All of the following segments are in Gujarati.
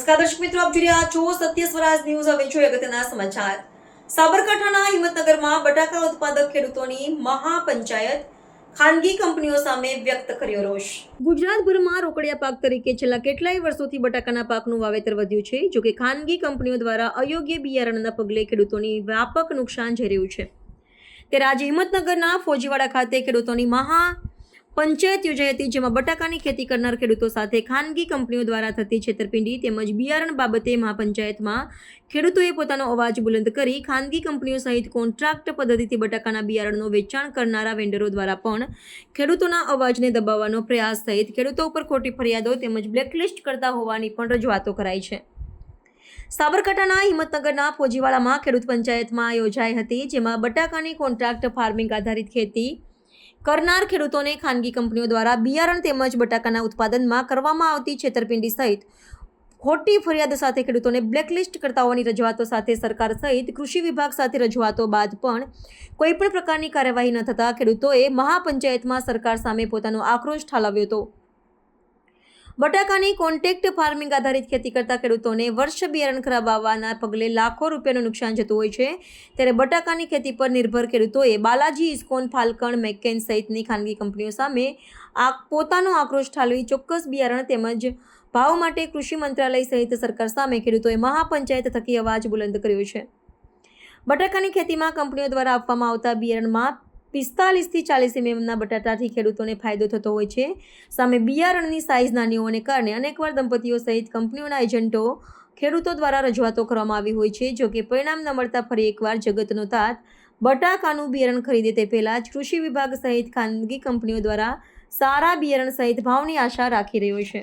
નમસ્કાર દર્શક મિત્રો, આપ જોઈ રહ્યા છો સત્ય સ્વરાજ ન્યૂઝ. હવે જોઈએ અગત્યના સમાચાર. સાબરકાંઠાના હિંમતનગરમાં બટાકા ઉત્પાદક ખેડૂતોની મહાપંચાયત ખાનગી કંપનીઓ સામે વ્યક્ત કર્યો રોષ. ગુજરાતભરમાં રોકડિયા પાક તરીકે છેલ્લા કેટલાય વર્ષોથી બટાકાના પાકનું વાવેતર વધ્યું છે જોકે ખાનગી કંપનીઓ દ્વારા અયોગ્ય બિયારણના પગલે ખેડૂતોની વ્યાપક નુકસાન જઈ રહ્યું છે. ત્યારે આજે હિંમતનગરના ફોજીવાડા ખાતે ખેડૂતોની મહા પંચાયત યોજાઈ હતી, જેમાં બટાકાની ખેતી કરનાર ખેડૂતો સાથે ખાનગી કંપનીઓ દ્વારા થતી છેતરપિંડી તેમજ બિયારણ બાબતે મહાપંચાયતમાં ખેડૂતોએ પોતાનો અવાજ બુલંદ કરી ખાનગી કંપનીઓ સહિત કોન્ટ્રાક્ટ પદ્ધતિથી બટાકાના બિયારણનું વેચાણ કરનારા વેન્ડરો દ્વારા પણ ખેડૂતોના અવાજને દબાવવાનો પ્રયાસ સહિત ખેડૂતો ઉપર ખોટી ફરિયાદો તેમજ બ્લેકલિસ્ટ કરતા હોવાની પણ રજૂઆતો કરાઈ છે. સાબરકાંઠાના હિંમતનગરના ફોજીવાડામાં ખેડૂત પંચાયતમાં યોજાઈ હતી, જેમાં બટાકાની કોન્ટ્રાક્ટ ફાર્મિંગ આધારિત ખેતી કરનાર ખેડૂતોને ખાનગી કંપનીઓ દ્વારા બિયારણ તેમજ બટાકાના ઉત્પાદનમાં કરવામાં આવતી છેતરપિંડી સહિત ખોટી ફરિયાદ સાથે ખેડૂતોને બ્લેકલિસ્ટ કરતા હોવાની રજૂઆતો સાથે સરકાર સહિત કૃષિ વિભાગ સાથે રજૂઆતો બાદ પણ કોઈપણ પ્રકારની કાર્યવાહી ન થતાં ખેડૂતોએ મહાપંચાયતમાં સરકાર સામે પોતાનો આક્રોશ ઠાલવ્યો હતો. બટાકાની કોન્ટેક્ટ ફાર્મિંગ આધારિત ખેતી કરતા ખેડૂતોને વર્ષ બિયારણ ખરાબ આવવાના પગલે લાખો રૂપિયાનું નુકસાન જતું હોય છે. ત્યારે બટાકાની ખેતી પર નિર્ભર ખેડૂતોએ બાલાજી, ઇસ્કોન, ફાલ્કણ, મેકેન સહિતની ખાનગી કંપનીઓ સામે આ પોતાનો આક્રોશ ઠાલવી ચોક્કસ બિયારણ તેમજ ભાવ માટે કૃષિ મંત્રાલય સહિત સરકાર સામે ખેડૂતોએ મહાપંચાયત થકી અવાજ બુલંદ કર્યો છે. બટાકાની ખેતીમાં કંપનીઓ દ્વારા આપવામાં આવતા બિયારણમાં પિસ્તાલીસથી ચાલીસ એમએમના બટાટાથી ખેડૂતોને ફાયદો થતો હોય છે. સામે બિયારણની સાઇઝ નાની હોવાને કારણે અનેકવાર દંપતીઓ સહિત કંપનીઓના એજન્ટો ખેડૂતો દ્વારા રજૂઆતો કરવામાં આવી હોય છે, જો કે પરિણામ ન મળતા ફરી એકવાર જગતનો તાત. બટાકાનું બિયારણ ખરીદે તે પહેલાં જ કૃષિ વિભાગ સહિત ખાનગી કંપનીઓ દ્વારા સારા બિયારણ સહિત ભાવની આશા રાખી રહ્યો છે.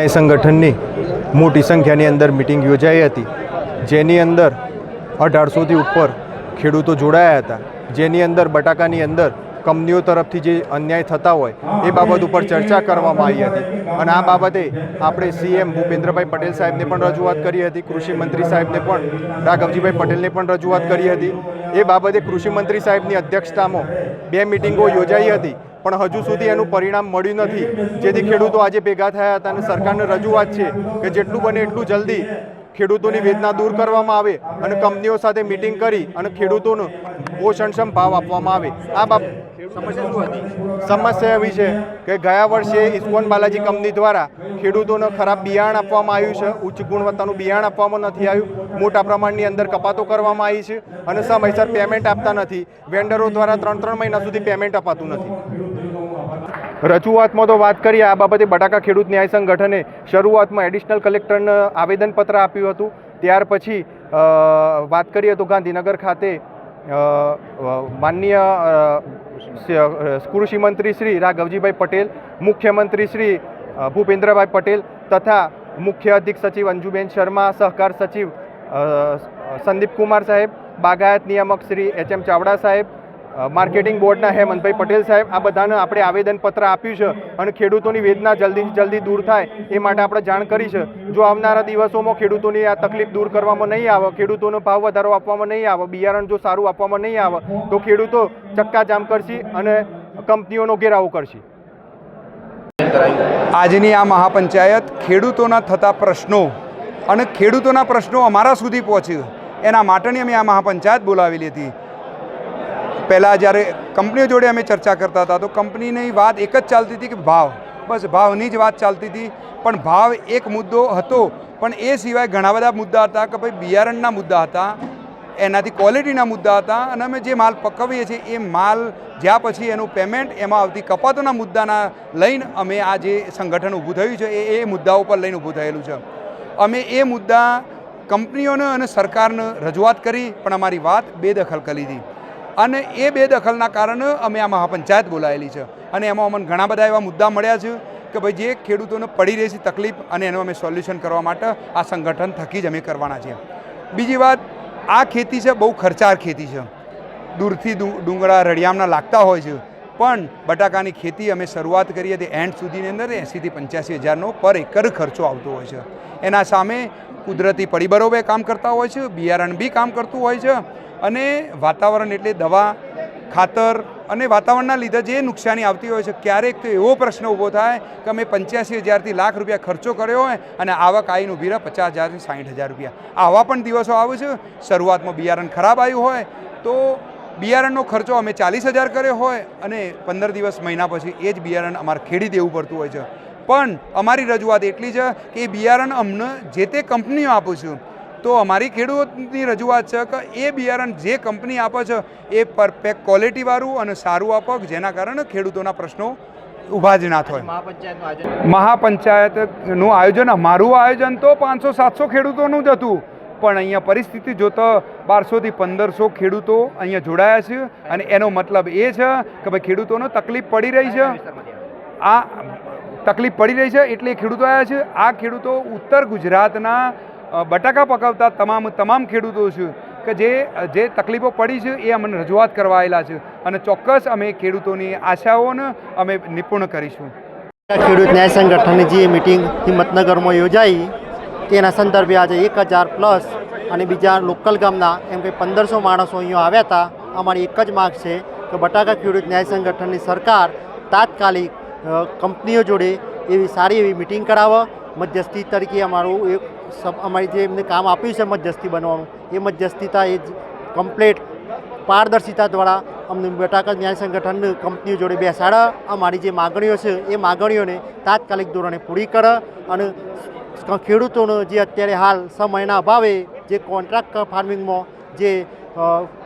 ન્યાય સંગઠનની મોટી સંખ્યાની અંદર મિટિંગ યોજાઈ હતી. જેની અંદર અઢારસોથી ઉપર ખેડૂતો જોડાયા હતા. જેની અંદર બટાકાની અંદર કંપનીઓ તરફથી જે અન્યાય થતા હોય, એ બાબત ઉપર ચર્ચા કરવામાં આવી હતી. અને આ બાબતે આપણે સીએમ ભૂપેન્દ્રભાઈ પટેલ સાહેબને પણ રજૂઆત કરી હતી. કૃષિ મંત્રી સાહેબને પણ, રાઘવજીભાઈ પટેલને પણ રજૂઆત કરી હતી. એ બાબતે કૃષિ મંત્રી સાહેબની અધ્યક્ષતામાં બે મિટિંગો યોજાઈ હતી. પણ હજુ સુધી એનું પરિણામ મળ્યું નથી. જેથી ખેડૂતો આજે ભેગા થયા હતા અને સરકારને રજૂઆત છે કે જેટલું બને એટલું જલ્દી ખેડૂતોની વેદના દૂર કરવામાં આવે અને કંપનીઓ સાથે મિટિંગ કરી અને ખેડૂતોનો પોષણક્ષમ ભાવ આપવામાં આવે. આ બાબ સમસ્યા એવી છે કે ગયા વર્ષે ઇસ્કોન બાલાજી કંપની દ્વારા ખેડૂતોને ખરાબ બિયાણ આપવામાં આવ્યું છે, ઉચ્ચ ગુણવત્તાનું બિયાણ આપવામાં નથી આવ્યું, મોટા પ્રમાણની અંદર કપાતો કરવામાં આવી છે અને સમયસર પેમેન્ટ આપતા નથી. વેન્ડરો દ્વારા ત્રણ ત્રણ મહિના સુધી પેમેન્ટ અપાતું નથી. રજૂઆતમાં તો વાત કરીએ, આ બાબતે બટાકા ખેડૂત ન્યાય સંગઠને શરૂઆતમાં એડિશનલ કલેક્ટરને આવેદનપત્ર આપ્યું હતું. ત્યાર પછી વાત કરીએ તો ગાંધીનગર ખાતે માનનીય કૃષિમંત્રી કૃષિ મંત્રી શ્રી રાઘવજીભાઈ પટેલ, મુખ્યમંત્રી શ્રી ભૂપેન્દ્રભાઈ પટેલ તથા મુખ્ય અધિક સચિવ અંજુબેન શર્મા, સહકાર સચિવ સંદીપ કુમાર સાહેબ, બાગાયત નિયામક શ્રી એચ એમ ચાવડા સાહેબ માર્કેટિંગ બોર્ડના હેમંતભાઈ પટેલ સાહેબ, આ બધાને આપણે આવેદનપત્ર આપ્યું છે અને ખેડૂતોની વેદના જલ્દીથી જલ્દી દૂર થાય એ માટે આપણે જાણ કરી છે. જો આવનારા દિવસોમાં ખેડૂતોની આ તકલીફ દૂર કરવામાં નહીં આવે, ખેડૂતોનો ભાવ વધારો આપવામાં નહીં આવે, બિયારણ જો સારું આપવામાં નહીં આવે, તો ખેડૂતો ચક્કાજામ કરશે અને કંપનીઓનો ઘેરાવો કરશે. આજની આ મહાપંચાયત ખેડૂતોના થતા પ્રશ્નો અને ખેડૂતોના પ્રશ્નો અમારા સુધી પહોંચ્યું. એના માટેની અમે આ મહાપંચાયત બોલાવેલી હતી. પહેલાં જ્યારે કંપનીઓ જોડે અમે ચર્ચા કરતા હતા, તો કંપનીની વાત એક જ ચાલતી હતી કે ભાવ. બસ ભાવની જ વાત ચાલતી હતી, પણ ભાવ એક મુદ્દો હતો, પણ એ સિવાય ઘણા બધા મુદ્દા હતા કે ભાઈ બિયારણના મુદ્દા હતા, એનાથી ક્વોલિટીના મુદ્દા હતા, અને અમે જે માલ પકવીએ છીએ, એ માલ જ્યાં પછી એનું પેમેન્ટ એમાં આવતી કપાતોના મુદ્દાના લઈને અમે આ જે સંગઠન ઊભું થયું છે, એ એ મુદ્દાઓ પર લઈને ઊભું થયેલું છે. અમે એ મુદ્દા કંપનીઓને અને સરકારને રજૂઆત કરી, પણ અમારી વાત બેદખલ કરી દીધી. અને એ બેદખલના કારણે અમે આ મહાપંચાયત બોલાયેલી છે. અને એમાં અમને ઘણા બધા એવા મુદ્દા મળ્યા છે કે ભાઈ જે ખેડૂતોને પડી રહી છે તકલીફ અને એનું અમે સોલ્યુશન કરવા માટે આ સંગઠન થકી જ અમે કરવાના છીએ. બીજી વાત, આ ખેતી છે, બહુ ખર્ચાળ ખેતી છે. દૂરથી ડુંગળા, રળિયામના લાગતા હોય છે. પણ બટાકાની ખેતી અમે શરૂઆત કરીએ તે એન્ડ સુધીની અંદર એંસીથી પંચ્યાસી હજારનો પર એકર ખર્ચો આવતો હોય છે. એના સામે કુદરતી પરિબળો બે કામ કરતા હોય છે બિયારણ બી કામ કરતું હોય છે. અને વાતાવરણ એટલે દવા, ખાતર અને વાતાવરણના લીધે જે નુકસાની આવતી હોય છે, ક્યારેક તો એવો પ્રશ્ન ઊભો થાય કે અમે પંચ્યાસી હજારથી લાખ રૂપિયા ખર્ચો કર્યો હોય અને આવક આવીને ઊભી રહે પચાસ હજારથી સાઠ હજાર રૂપિયા. આવા પણ દિવસો આવે છે, શરૂઆતમાં બિયારણ ખરાબ આવ્યું હોય તો બિયારણનો ખર્ચો અમે ચાલીસ હજાર કર્યો હોય અને પંદર દિવસ મહિના પછી એ જ બિયારણ અમારે ખેડી દેવું પડતું હોય છે. પણ અમારી રજૂઆત એટલી છે કે એ બિયારણ અમને જે તે કંપનીઓ આપું છું તો અમારી ખેડૂતની રજૂઆત છે કે એ બિયારણ જે કંપની આપે છે એ પરફેક્ટ ક્વોલિટીવાળું અને સારું આપો જેના કારણે ખેડૂતોના પ્રશ્નો ઊભા જ ના થાય. મહાપંચાયતનું આયોજન? અમારું આયોજન તો પાંચસો સાતસો ખેડૂતોનું જ હતું. પણ અહીંયા પરિસ્થિતિ જોતા બારસોથી પંદરસો ખેડૂતો અહીંયા જોડાયા છે અને એનો મતલબ એ છે કે ભાઈ ખેડૂતોને તકલીફ પડી રહી છે. આ તકલીફ પડી રહી છે એટલે ખેડૂતો આવ્યા છે. આ ખેડૂતો ઉત્તર ગુજરાતના બટાકા પકાવતા તમામ તમામ ખેડૂતો છે કે જે જે તકલીફો પડી છે એ અમને રજૂઆત કરવા આવેલા છે અને ચોક્કસ અમે ખેડૂતોની આશાઓને અમે નિપુણ કરીશું. ખેડૂત ન્યાય સંગઠનની જે મિટિંગ હિંમતનગરમાં યોજાઈ, તેના સંદર્ભે આજે એક હજાર પ્લસ અને બીજા લોકલ ગામના એમ કે પંદરસો માણસો અહીંયા આવ્યા હતા. અમારી એક જ માગ છે કે બટાકા ખેડૂત ન્યાય સંગઠનની સરકાર તાત્કાલિક કંપનીઓ જોડે એવી સારી એવી મિટિંગ કરાવે. મધ્યસ્થી તરીકે અમારું એક અમારી જે એમને કામ આપ્યું છે મધ્યસ્થી બનવાનું, એ મધ્યસ્થિતા, એ જ કમ્પ્લેટ પારદર્શિતા દ્વારા અમને બટાકા ન્યાય સંગઠન કંપનીઓ જોડે બેસાડે, અમારી જે માગણીઓ છે, એ માગણીઓને તાત્કાલિક ધોરણે પૂરી કરે અને ખેડૂતોનો જે અત્યારે હાલ સમયના અભાવે જે કોન્ટ્રાક્ટ ફાર્મિંગમાં જે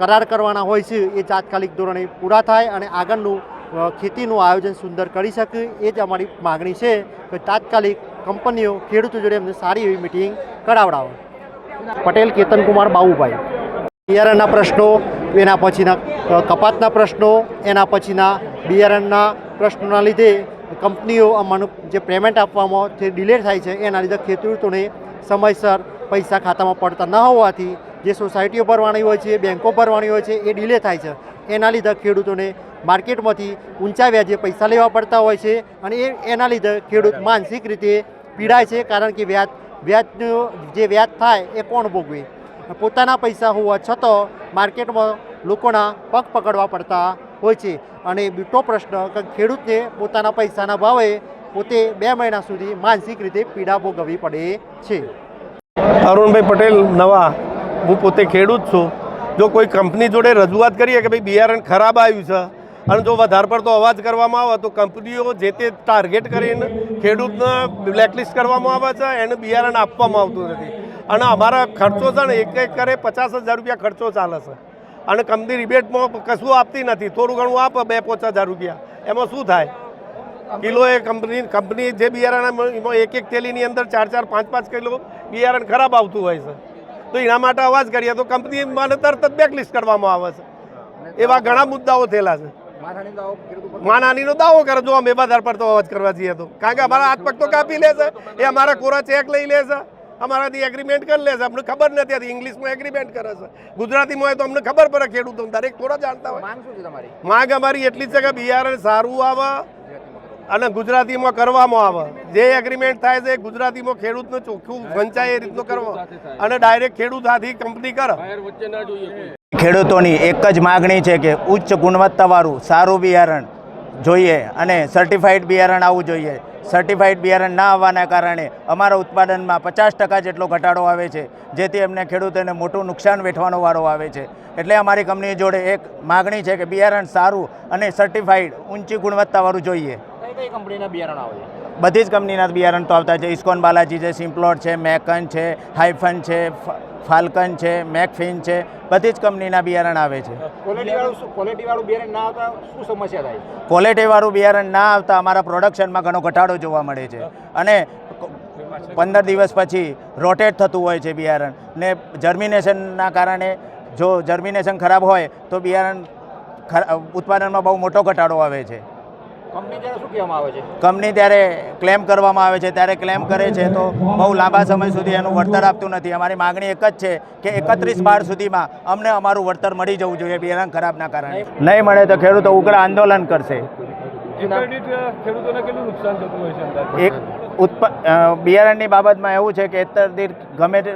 કરાર કરવાના હોય છે, એ તાત્કાલિક ધોરણે પૂરા થાય અને આગળનું ખેતીનું આયોજન સુંદર કરી શકે, એ જ અમારી માગણી છે કે તાત્કાલિક કંપનીઓ ખેડૂતો જોડે એમને સારી એવી મિટિંગ કરાવડાવે. પટેલ કેતનકુમાર બાબુભાઈ. બિયારણના પ્રશ્નો, એના પછીના કપાતના પ્રશ્નો, એના પછીના બિયારણના પ્રશ્નોના લીધે કંપનીઓ અમારું જે પેમેન્ટ આપવામાં જે ડિલે થાય છે, એના લીધે ખેડૂતોને સમયસર પૈસા ખાતામાં પડતા ન હોવાથી જે સોસાયટીઓ ભરવાની હોય છે બેંકો ભરવાની હોય છે, એ ડિલે થાય છે. એના લીધે ખેડૂતોને માર્કેટમાંથી ઊંચા વ્યાજે પૈસા લેવા પડતા હોય છે અને એ, એના લીધે ખેડૂત માનસિક રીતે પીડાય છે કારણ કે વ્યાજ, વ્યાજનું જે વ્યાજ થાય એ કોણ ભોગવે? પોતાના પૈસા હોવા છતાં માર્કેટમાં લોકોના પગ પકડવા પડતા હોય છે. અને બીટો પ્રશ્ન, કે ખેડૂતને પોતાના પૈસાના ભાવે પોતે બે મહિના સુધી માનસિક રીતે પીડા ભોગવવી પડે છે. અરુણભાઈ પટેલ, નવા. હું પોતે ખેડૂત છું. જો કોઈ કંપની જોડે રજૂઆત કરીએ કે ભાઈ બિયારણ ખરાબ આવ્યું છે અને જો વધારે પડતો અવાજ કરવામાં આવે તો કંપનીઓ જે તે ટાર્ગેટ કરીને ખેડૂતને બ્લેકલિસ્ટ કરવામાં આવે છે, એને બિયારણ આપવામાં આવતું નથી. અને અમારા ખર્ચો છે ને, એક એક કરે પચાસ હજાર રૂપિયા ખર્ચો ચાલે છે. અને કંપની રિબેટમાં કશું આપતી નથી. થોડું ઘણું આપે, બે પાંચ હજાર રૂપિયા. એમાં શું થાય? કિલો એ કંપની કંપની જે બિયારણ એમાં એક એક થેલીની અંદર ચાર ચાર, પાંચ પાંચ કિલો બિયારણ ખરાબ આવતું હોય છે. તો એના માટે અવાજ કરીએ તો કંપની મને તરત જ બેકલિસ્ટ કરવામાં આવે છે. એવા ઘણા મુદ્દાઓ થયેલા છે. માનાનીનો દાવો કરે જો અમે બધા પર તો અવાજ કરવા જઈએ તો. કારણ કે અમારા હાથ પગ તો કાપી લેશે એ અમારા કોરા ચેક લઈ લેશે અમારાથી એગ્રીમેન્ટ કરી લેશે અમને ખબર નથી હતી ઇંગ્લિશમાં એગ્રીમેન્ટ કરે છે. ગુજરાતીમાં હોય તો અમને ખબર પડે ખેડૂતો દરેક થોડા જાણતા હોય. માંગ અમારી એટલી જ છે કે બિયારણ સારું આવે અને ગુજરાતીમાં કરવામાં આવે. જે એગ્રીમેન્ટ થાય છે ગુજરાતીમાં ખેડૂતનું ચોખ્ખું વંચાય એ રીતનું કરવો. અને ડાયરેક્ટ ખેડૂત હાથી કંપની કરે. ખેડૂતોની એક જ માગણી છે કે ઉચ્ચ ગુણવત્તાવાળું સારું બિયારણ જોઈએ અને સર્ટિફાઈડ બિયારણ આવવું જોઈએ. સર્ટિફાઈડ બિયારણ ના આવવાના કારણે અમારા ઉત્પાદનમાં પચાસ ટકા જેટલો ઘટાડો આવે છે, જેથી એમને ખેડૂતોને મોટું નુકસાન વેઠવાનો વારો આવે છે. એટલે અમારી કંપની જોડે એક માગણી છે કે બિયારણ સારું અને સર્ટિફાઈડ ઊંચી ગુણવત્તાવાળું જોઈએ. બધી જ કંપનીના બિયારણ તો આવતા છે. ઇસ્કોન બાલાજી છે સિમ્પ્લોટ છે મેકન છે હાઇફન છે ફાલ્કન છે મેકફિન છે બધી જ કંપનીના બિયારણ આવે છે. ક્વોલિટીવાળું બિયારણ ના આવતા અમારા પ્રોડક્શનમાં ઘણો ઘટાડો જોવા મળે છે. અને પંદર દિવસ પછી રોટેટ થતું હોય છે બિયારણ ને જર્મિનેશનના કારણે જો જર્મિનેશન ખરાબ હોય તો બિયારણ ખરા- ઉત્પાદનમાં બહુ મોટો ઘટાડો આવે છે. કંપની ત્યારે ક્લેમ કરવામાં આવે છે. ત્યારે ક્લેમ કરે છે તો બહુ લાંબા સમય સુધી એનું વળતર આપતું નથી. અમારી માગણી એક જ છે કે એકત્રીસ બાર સુધીમાં અમને અમારું વળતર મળી જવું જોઈએ બિયારણ ખરાબના કારણે. નહીં મળે તો ખેડૂતો ઉગ્ર આંદોલન કરશે. એક ઉત્પ બિયારણની બાબતમાં એવું છે કે એતર દીઠ ગમે તે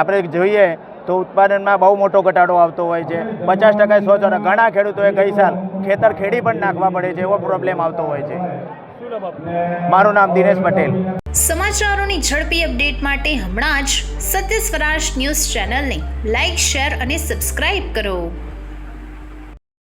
આપણે જોઈએ તો ઉત્પાદનમાં બહુ મોટો ઘટાડો આવતો હોય છે. પચાસ ટકા સો ટકા ઘણા ખેડૂતોએ ગઈ સાલ ખેતર ખેડી પણ નાખવા પડે છે એવો પ્રોબ્લેમ આવતો હોય છે. મારું નામ દિનેશ પટેલ. સમાચારોની ઝડપી અપડેટ માટે હમણાં જ સત્ય સ્વરાજ ન્યૂઝ ચેનલને લાઇક શેર અને સબસ્ક્રાઇબ કરો.